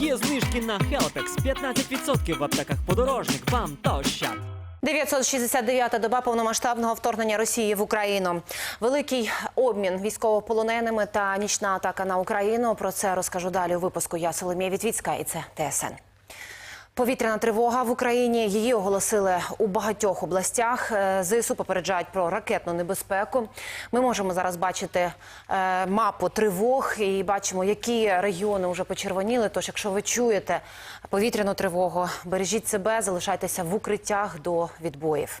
Є знижки на Хелпекс 15% в аптеках подорожник. Вам та ощад. 969-та доба повномасштабного вторгнення Росії в Україну. Великий обмін військовополоненими та нічна атака на Україну. Про це розкажу далі у випуску. Я Соломія Вітвіцька і це ТСН. Повітряна тривога в Україні її оголосили у багатьох областях. Е, ЗСУ попереджають про ракетну небезпеку. Ми можемо зараз бачити е, мапу тривог і бачимо, які регіони вже почервоніли. Тож, якщо ви чуєте повітряну тривогу, бережіть себе, залишайтеся в укриттях до відбоїв.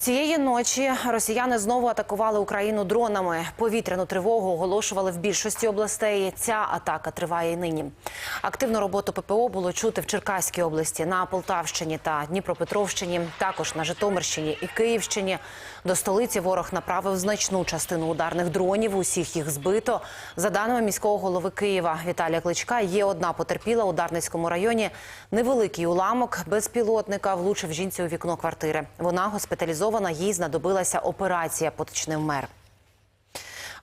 Цієї ночі росіяни знову атакували Україну дронами. Повітряну тривогу оголошували в більшості областей. Ця атака триває і нині. Активну роботу ППО було чути в Черкаській області, на Полтавщині та Дніпропетровщині, також на Житомирщині і Київщині. До столиці ворог направив значну частину ударних дронів. Усіх їх збито. За даними міського голови Києва Віталія Кличка, є одна потерпіла у Дарницькому районі. Невеликий уламок безпілотника влучив жінці у вікно квартири. Вона госпіталізована. Їй знадобилася операція, поточнив мер.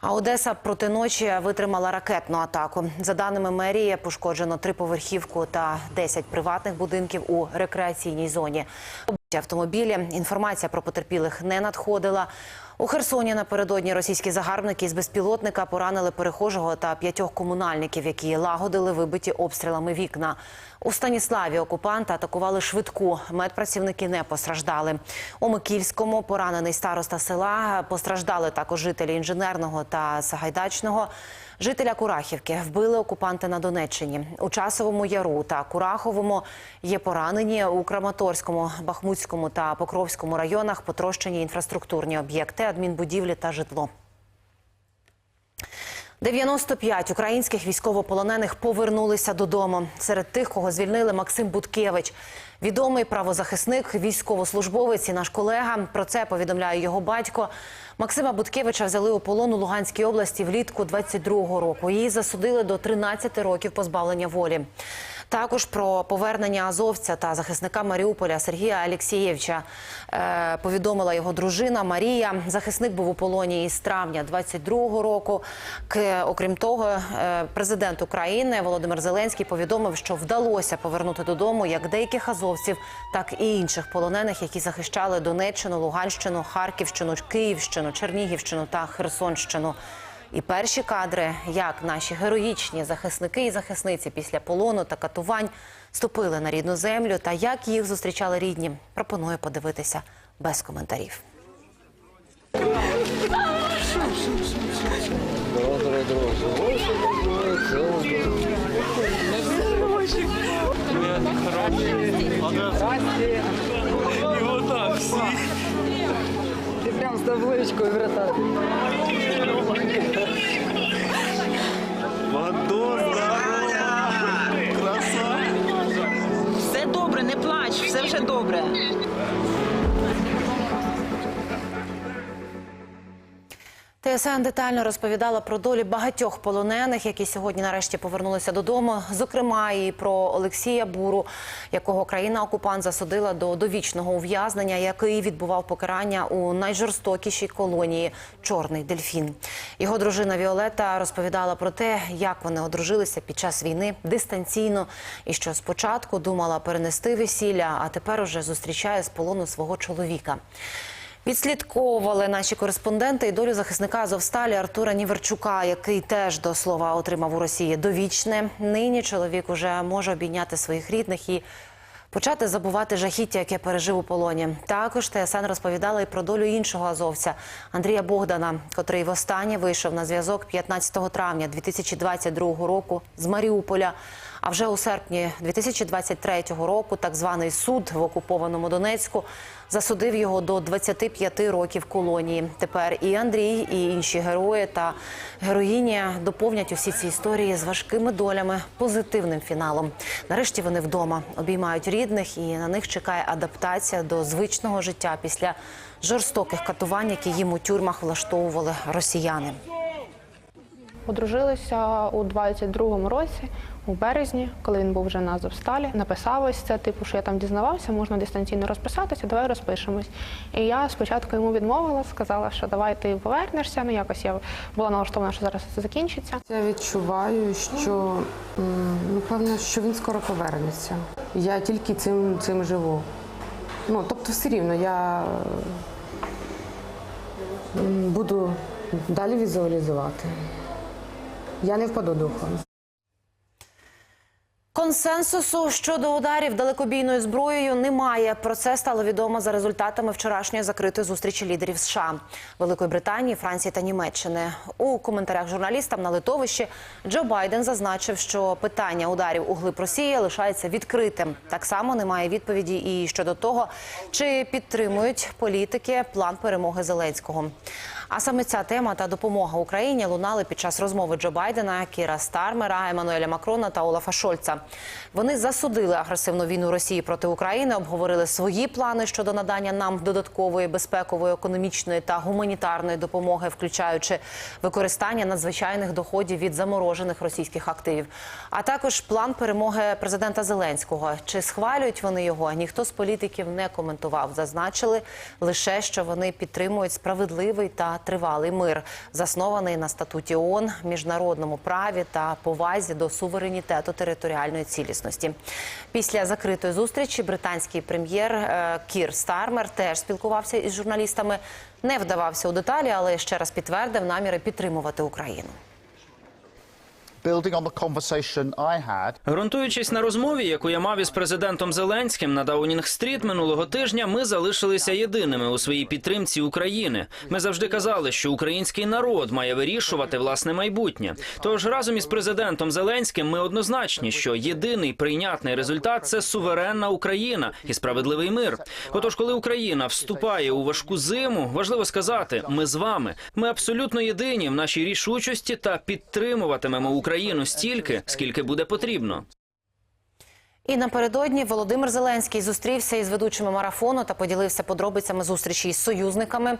А Одеса проти ночі витримала ракетну атаку. За даними мерії, пошкоджено триповерхівку та 10 приватних будинків у рекреаційній зоні. Автомобілі інформація про потерпілих не надходила. У Херсоні напередодні російські загарбники з безпілотника поранили перехожого та п'ятьох комунальників, які лагодили вибиті обстрілами вікна. У Станіславі окупанти атакували швидку. Медпрацівники не постраждали. У Микільському поранений староста села постраждали також жителі інженерного та Сагайдачного. Жителя Курахівки вбили окупанти на Донеччині. У Часовому Яру та Кураховому є поранені у Краматорському, Бахмутському та Покровському районах потрощені інфраструктурні об'єкти, адмінбудівлі та житло. 95 українських військовополонених повернулися додому. Серед тих, кого звільнили Максим Буткевич. Відомий правозахисник, військовослужбовець і наш колега. Про це повідомляє його батько. Максима Буткевича взяли у полон у Луганській області влітку 22-го року. Її засудили до 13 років позбавлення волі. Також про повернення азовця та захисника Маріуполя Сергія Алєксєєвича е, повідомила його дружина Марія. Захисник був у полоні із травня 22-го року. Окрім того, е, президент України Володимир Зеленський повідомив, що вдалося повернути додому як деяких азовців, так і інших полонених, які захищали Донеччину, Луганщину, Харківщину, Київщину, Чернігівщину та Херсонщину. І перші кадри, як наші героїчні захисники і захисниці після полону та катувань ступили на рідну землю, та як їх зустрічали рідні, пропоную подивитися без коментарів. Ты прям с табличкой, братан. Все добре, не плач, все вже добре. ТСН детально розповідала про долі багатьох полонених, які сьогодні нарешті повернулися додому. Зокрема, і про Олексія Буру, якого країна-окупант засудила до довічного ув'язнення, який відбував покарання у найжорстокішій колонії Чорний дельфін. Його дружина Віолета розповідала про те, як вони одружилися під час війни дистанційно, і що спочатку думала перенести весілля, а тепер уже зустрічає з полону свого чоловіка. Відслідковували наші кореспонденти і долю захисника Азовсталі Артура Ніверчука, який теж до слова отримав у Росії довічне. Нині чоловік уже може обійняти своїх рідних і почати забувати жахіття, яке пережив у полоні. Також ТСН розповідала і про долю іншого азовця Андрія Богдана, котрий востаннє вийшов на зв'язок 15 травня 2022 року з Маріуполя. А вже у серпні 2023 року так званий суд в окупованому Донецьку засудив його до 25 років колонії. Тепер і Андрій, і інші герої та героїні доповнять усі ці історії з важкими долями, позитивним фіналом. Нарешті вони вдома обіймають рідних, і на них чекає адаптація до звичного життя після жорстоких катувань, які їм у тюрмах влаштовували росіяни. Одружилися у 22-му році, у березні, коли він був вже на Азовсталі. Написав ось це, типу, що я там дізнавався, можна дистанційно розписатися, давай розпишемось. І я спочатку йому відмовила, сказала, що давай ти повернешся. Ну якось я була налаштована, що зараз це закінчиться. Я відчуваю, що ну, певно, що він скоро повернеться. Я тільки цим, цим живу. Ну, тобто, все рівно я буду далі візуалізувати. Я не впаду духом. Консенсусу щодо ударів далекобійною зброєю немає. Про це стало відомо за результатами вчорашньої закритої зустрічі лідерів США, Великої Британії, Франції та Німеччини. У коментарях журналістам на литовищі Джо Байден зазначив, що питання ударів у глиб Росії лишається відкритим. Так само немає відповіді і щодо того, чи підтримують політики план перемоги Зеленського. А саме ця тема та допомога Україні лунали під час розмови Джо Байдена, Кіра Стармера, Еммануеля Макрона та Олафа Шольца. Вони засудили агресивну війну Росії проти України, обговорили свої плани щодо надання нам додаткової безпекової, економічної та гуманітарної допомоги, включаючи використання надзвичайних доходів від заморожених російських активів, а також план перемоги президента Зеленського. Чи схвалюють вони його? Ніхто з політиків не коментував. Зазначили лише, що вони підтримують справедливий та тривалий мир, заснований на статуті ООН, міжнародному праві та повазі до суверенітету територіальної цілісності. Після закритої зустрічі британський прем'єр е, Кір Стармер теж спілкувався із журналістами. Не вдавався у деталі, але ще раз підтвердив наміри підтримувати Україну. Ґрунтуючись на розмові, яку я мав із президентом Зеленським на Даунінг-стріт минулого тижня, ми залишилися єдиними у своїй підтримці України. Ми завжди казали, що український народ має вирішувати власне майбутнє. Тож разом із президентом Зеленським ми однозначні, що єдиний прийнятний результат це суверенна Україна і справедливий мир. Отож, коли Україна вступає у важку зиму, важливо сказати, ми з вами. Ми абсолютно єдині в нашій рішучості та підтримуватимемо Україну стільки, скільки буде потрібно. І напередодні Володимир Зеленський зустрівся із ведучими марафону та поділився подробицями зустрічі із союзниками.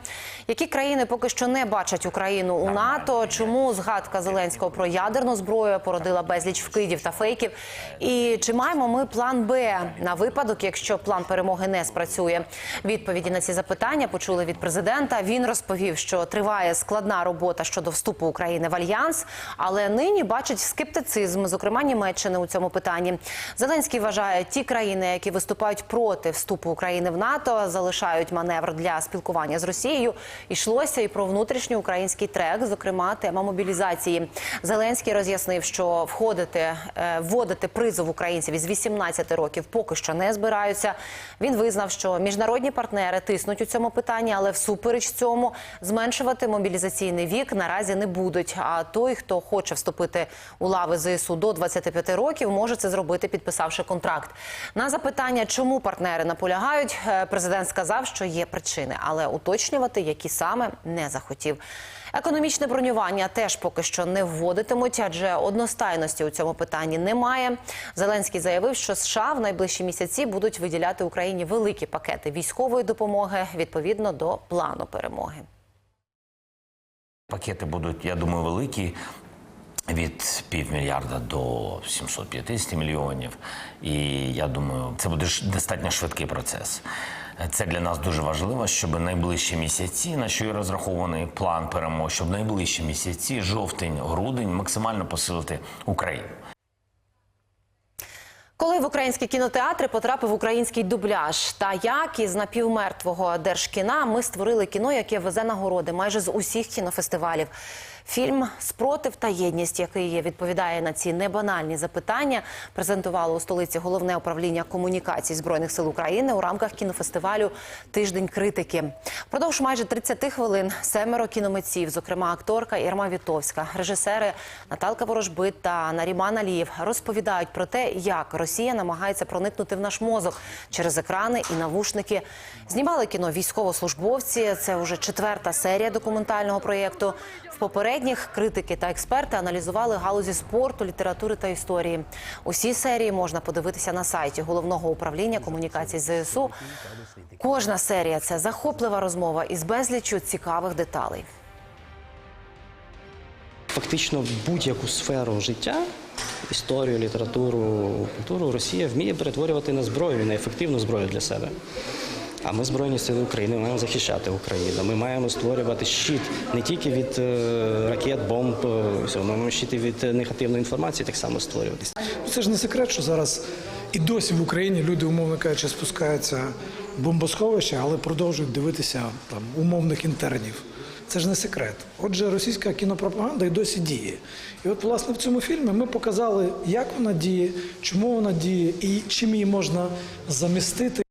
Які країни поки що не бачать Україну у НАТО? Чому згадка Зеленського про ядерну зброю породила безліч вкидів та фейків? І чи маємо ми план Б на випадок, якщо план перемоги не спрацює? Відповіді на ці запитання почули від президента. Він розповів, що триває складна робота щодо вступу України в альянс, але нині бачить скептицизм, зокрема Німеччини у цьому питанні. Зеленський вважає, ті країни, які виступають проти вступу України в НАТО, залишають маневр для спілкування з Росією. Ішлося і про внутрішній український трек, зокрема тема мобілізації. Зеленський роз'яснив, що входити е, вводити призов українців із 18 років поки що не збираються. Він визнав, що міжнародні партнери тиснуть у цьому питанні, але всупереч цьому зменшувати мобілізаційний вік наразі не будуть. А той, хто хоче вступити у лави ЗСУ до 25 років, може це зробити, підписавши контракт. На запитання, чому партнери наполягають, е, президент сказав, що є причини, але уточнювати, які саме не захотів. Економічне бронювання теж поки що не вводитимуть, адже одностайності у цьому питанні немає. Зеленський заявив, що США в найближчі місяці будуть виділяти Україні великі пакети військової допомоги відповідно до плану перемоги. Пакети будуть, я думаю, великі. Від півмільярда до 750 мільйонів. І я думаю, це буде достатньо швидкий процес. Це для нас дуже важливо, щоб найближчі місяці, на що і розрахований план перемог, щоб найближчі місяці, жовтень, грудень, максимально посилити Україну. Коли в українські кінотеатри потрапив український дубляж, та як із напівмертвого держкіна ми створили кіно, яке везе нагороди майже з усіх кінофестивалів. Фільм Спротив та єдність, який відповідає на ці небанальні запитання, презентувало у столиці головне управління комунікацій збройних сил України у рамках кінофестивалю Тиждень критики. Продовж майже 30 хвилин семеро кіномитців, зокрема акторка Ірма Вітовська, режисери Наталка Ворожбит та Наріман Алієв, розповідають про те, як Росія намагається проникнути в наш мозок через екрани і навушники. Знімали кіно військовослужбовці. Це вже четверта серія документального проєкту. В попередніх критики та експерти аналізували галузі спорту, літератури та історії. Усі серії можна подивитися на сайті головного управління комунікацій ЗСУ. Кожна серія це захоплива розмова із безліччю цікавих деталей. фактично будь-яку сферу життя, історію, літературу, культуру, Росія вміє перетворювати на зброю, на ефективну зброю для себе. А ми Збройні Сили України маємо захищати Україну. Ми маємо створювати щит не тільки від е, ракет, бомб, е, ми маємо щити від е, негативної інформації так само створюватись. Ну, Це ж не секрет, що зараз і досі в Україні люди, умовно кажучи, спускаються в бомбосховище, але продовжують дивитися там умовних інтернів. Це ж не секрет. Отже, російська кінопропаганда і досі діє. І от, власне, в цьому фільмі ми показали, як вона діє, чому вона діє і чим її можна замістити.